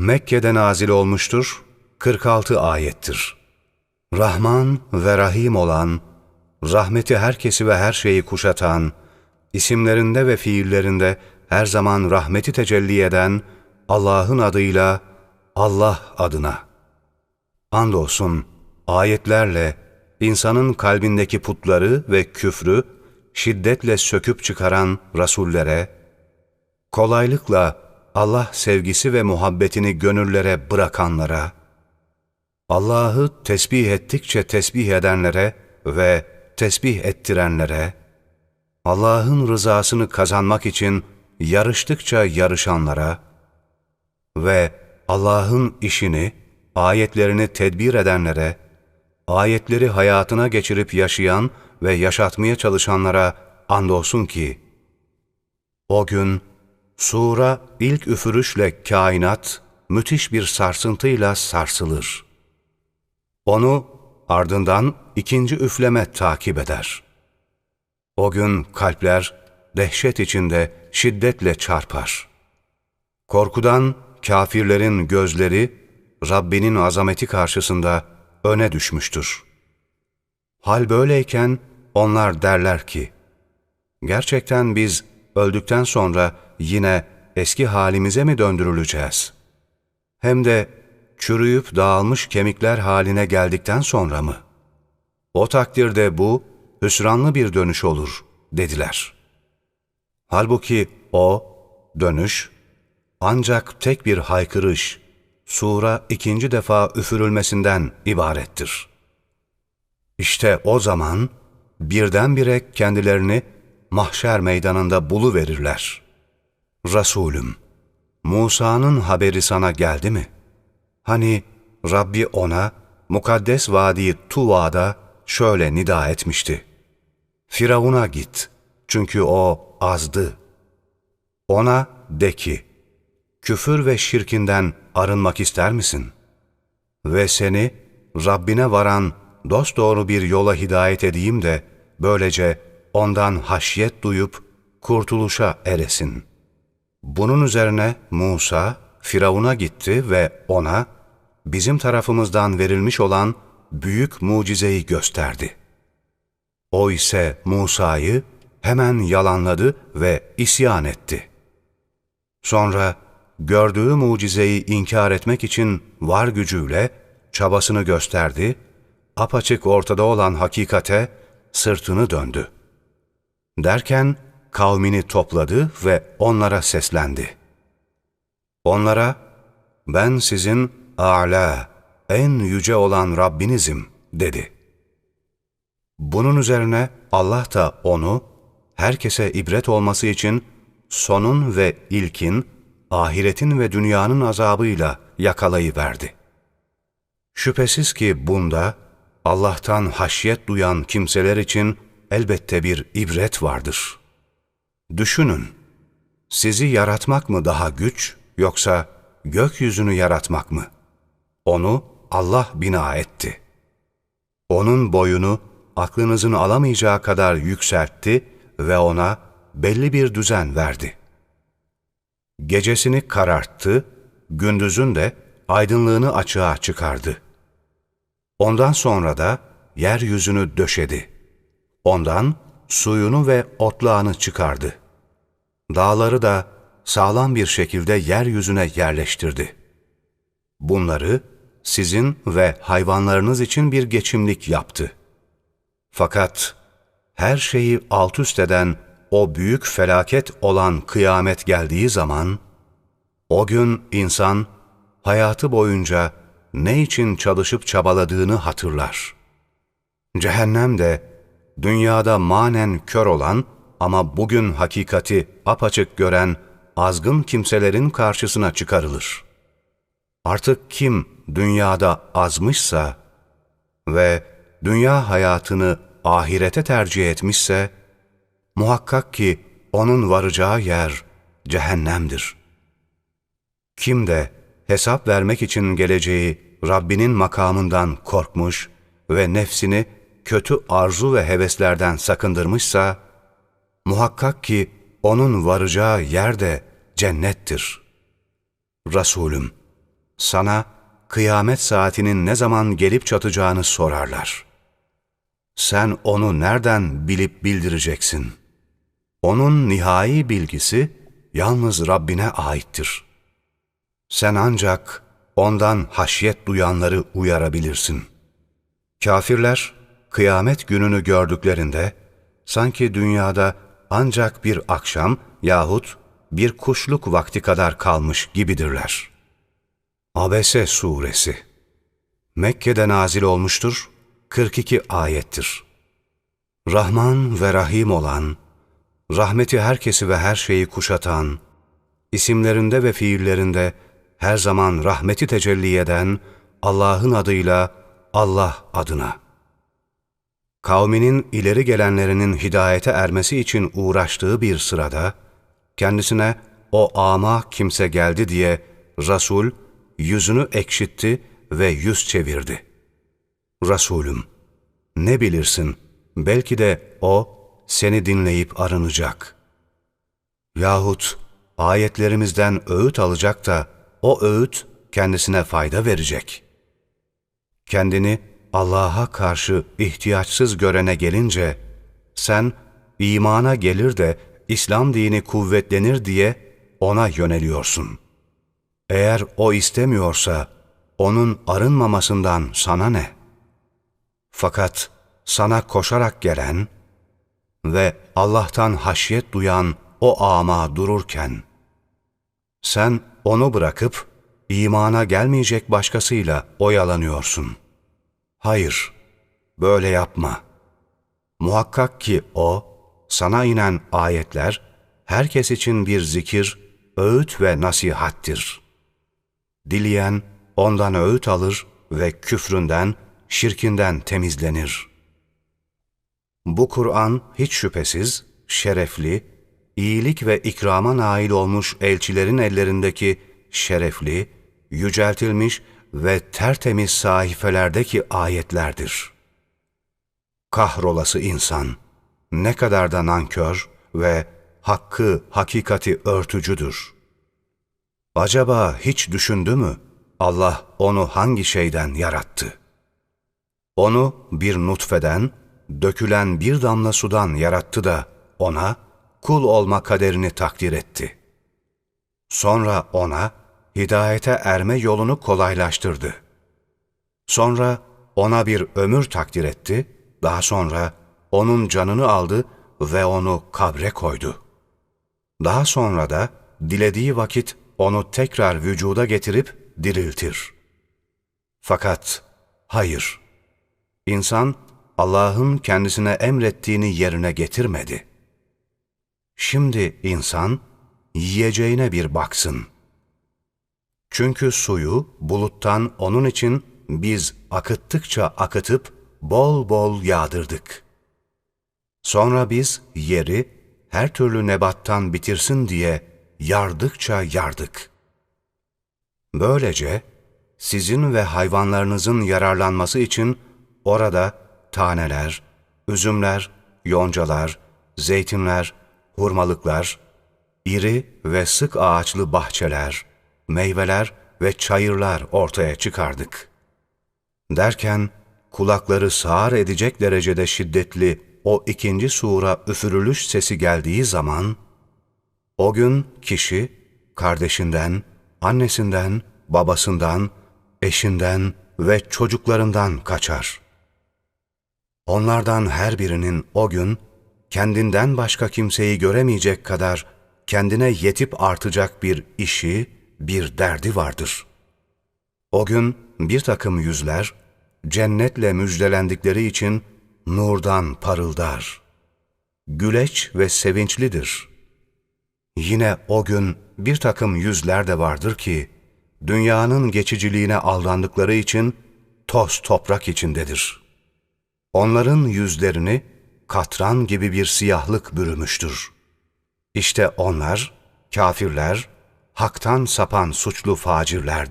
Mekke'de nazil olmuştur, 46 ayettir. Rahman ve Rahim olan, rahmeti herkesi ve her şeyi kuşatan, isimlerinde ve fiillerinde her zaman rahmeti tecelli eden Allah'ın adıyla Allah adına. Andolsun ayetlerle insanın kalbindeki putları ve küfrü şiddetle söküp çıkaran rasullere, kolaylıkla Allah sevgisi ve muhabbetini gönüllere bırakanlara, Allah'ı tesbih ettikçe tesbih edenlere ve tesbih ettirenlere, Allah'ın rızasını kazanmak için yarıştıkça yarışanlara ve Allah'ın işini, ayetlerini tedbir edenlere, ayetleri hayatına geçirip yaşayan ve yaşatmaya çalışanlara andolsun ki, o gün sura ilk üfürüşle kainat müthiş bir sarsıntıyla sarsılır. Onu ardından ikinci üfleme takip eder. O gün kalpler dehşet içinde şiddetle çarpar. Korkudan kafirlerin gözleri Rabbinin azameti karşısında öne düşmüştür. Hal böyleyken onlar derler ki, gerçekten biz öldükten sonra yine eski halimize mi döndürüleceğiz? Hem de çürüyüp dağılmış kemikler haline geldikten sonra mı? O takdirde bu hüsranlı bir dönüş olur, dediler. Halbuki o, dönüş, ancak tek bir haykırış, sura ikinci defa üfürülmesinden ibarettir. İşte o zaman birdenbire kendilerini mahşer meydanında bulu verirler. Resulüm, Musa'nın haberi sana geldi mi? Hani Rabbi ona mukaddes vadi Tuva'da şöyle nida etmişti. Firavun'a git çünkü o azdı. Ona de ki, küfür ve şirkinden arınmak ister misin? Ve seni Rabbine varan dosdoğru bir yola hidayet edeyim de böylece ondan haşyet duyup kurtuluşa eresin. Bunun üzerine Musa Firavun'a gitti ve ona bizim tarafımızdan verilmiş olan büyük mucizeyi gösterdi. O ise Musa'yı hemen yalanladı ve isyan etti. Sonra gördüğü mucizeyi inkar etmek için var gücüyle çabasını gösterdi, apaçık ortada olan hakikate sırtını döndü. Derken kavmini topladı ve onlara seslendi. Onlara, ben sizin a'la, en yüce olan Rabbinizim dedi. Bunun üzerine Allah da onu, herkese ibret olması için sonun ve ilkin, ahiretin ve dünyanın azabıyla yakalayıverdi. Şüphesiz ki bunda Allah'tan haşyet duyan kimseler için elbette bir ibret vardır. Düşünün, sizi yaratmak mı daha güç yoksa gökyüzünü yaratmak mı? Onu Allah bina etti. Onun boyunu aklınızın alamayacağı kadar yükseltti ve ona belli bir düzen verdi. Gecesini kararttı, gündüzün de aydınlığını açığa çıkardı. Ondan sonra da yeryüzünü döşedi. Ondan suyunu ve otlağını çıkardı. Dağları da sağlam bir şekilde yeryüzüne yerleştirdi. Bunları sizin ve hayvanlarınız için bir geçimlik yaptı. Fakat her şeyi alt üst eden o büyük felaket olan kıyamet geldiği zaman, o gün insan hayatı boyunca ne için çalışıp çabaladığını hatırlar. Cehennem de dünyada manen kör olan ama bugün hakikati apaçık gören azgın kimselerin karşısına çıkarılır. Artık kim dünyada azmışsa ve dünya hayatını ahirete tercih etmişse, muhakkak ki onun varacağı yer cehennemdir. Kim de hesap vermek için geleceği Rabbinin makamından korkmuş ve nefsini kötü arzu ve heveslerden sakındırmışsa, muhakkak ki onun varacağı yer de cennettir. Resulüm, sana kıyamet saatinin ne zaman gelip çatacağını sorarlar. Sen onu nereden bilip bildireceksin? Onun nihai bilgisi yalnız Rabbine aittir. Sen ancak ondan haşyet duyanları uyarabilirsin. Kafirler, kıyamet gününü gördüklerinde, sanki dünyada ancak bir akşam yahut bir kuşluk vakti kadar kalmış gibidirler. Abese Suresi Mekke'de nazil olmuştur, 42 ayettir. Rahman ve Rahim olan, rahmeti herkesi ve her şeyi kuşatan, isimlerinde ve fiillerinde her zaman rahmeti tecelli eden Allah'ın adıyla Allah adına. Kavminin ileri gelenlerinin hidayete ermesi için uğraştığı bir sırada, kendisine o ama kimse geldi diye Resul yüzünü ekşitti ve yüz çevirdi. Resulüm, ne bilirsin, belki de o seni dinleyip arınacak. Yahut ayetlerimizden öğüt alacak da o öğüt kendisine fayda verecek. Kendini Allah'a karşı ihtiyaçsız görene gelince, sen imana gelir de İslam dini kuvvetlenir diye ona yöneliyorsun. Eğer o istemiyorsa, onun arınmamasından sana ne? Fakat sana koşarak gelen ve Allah'tan haşyet duyan o ama dururken, sen onu bırakıp imana gelmeyecek başkasıyla oyalanıyorsun. Hayır, böyle yapma. Muhakkak ki o, sana inen ayetler, herkes için bir zikir, öğüt ve nasihattir. Dileyen ondan öğüt alır ve küfründen, şirkinden temizlenir. Bu Kur'an hiç şüphesiz şerefli, iyilik ve ikrama nail olmuş elçilerin ellerindeki şerefli, yüceltilmiş ve tertemiz sahifelerdeki ayetlerdir. Kahrolası insan, ne kadar da nankör ve hakkı, hakikati örtücüdür. Acaba hiç düşündü mü Allah onu hangi şeyden yarattı? Onu bir nutfeden, dökülen bir damla sudan yarattı da ona kul olma kaderini takdir etti. Sonra ona hidayete erme yolunu kolaylaştırdı. Sonra ona bir ömür takdir etti, daha sonra onun canını aldı ve onu kabre koydu. Daha sonra da dilediği vakit onu tekrar vücuda getirip diriltir. Fakat hayır, insan Allah'ın kendisine emrettiğini yerine getirmedi. Şimdi insan yiyeceğine bir baksın. Çünkü suyu buluttan onun için biz akıttıkça akıtıp bol bol yağdırdık. Sonra biz yeri her türlü nebattan bitirsin diye yardıkça yardık. Böylece sizin ve hayvanlarınızın yararlanması için orada taneler, üzümler, yoncalar, zeytinler, hurmalıklar, iri ve sık ağaçlı bahçeler, meyveler ve çayırlar ortaya çıkardık. Derken kulakları sağır edecek derecede şiddetli o ikinci sura üfürülüş sesi geldiği zaman, o gün kişi kardeşinden, annesinden, babasından, eşinden ve çocuklarından kaçar. Onlardan her birinin o gün kendinden başka kimseyi göremeyecek kadar kendine yetip artacak bir işi, bir derdi vardır. O gün bir takım yüzler cennetle müjdelendikleri için nurdan parıldar. Güleç ve sevinçlidir. Yine o gün bir takım yüzler de vardır ki, dünyanın geçiciliğine aldandıkları için toz toprak içindedir. Onların yüzlerini katran gibi bir siyahlık bürümüştür. İşte onlar, kafirler, haktan sapan suçlu facirlerdir.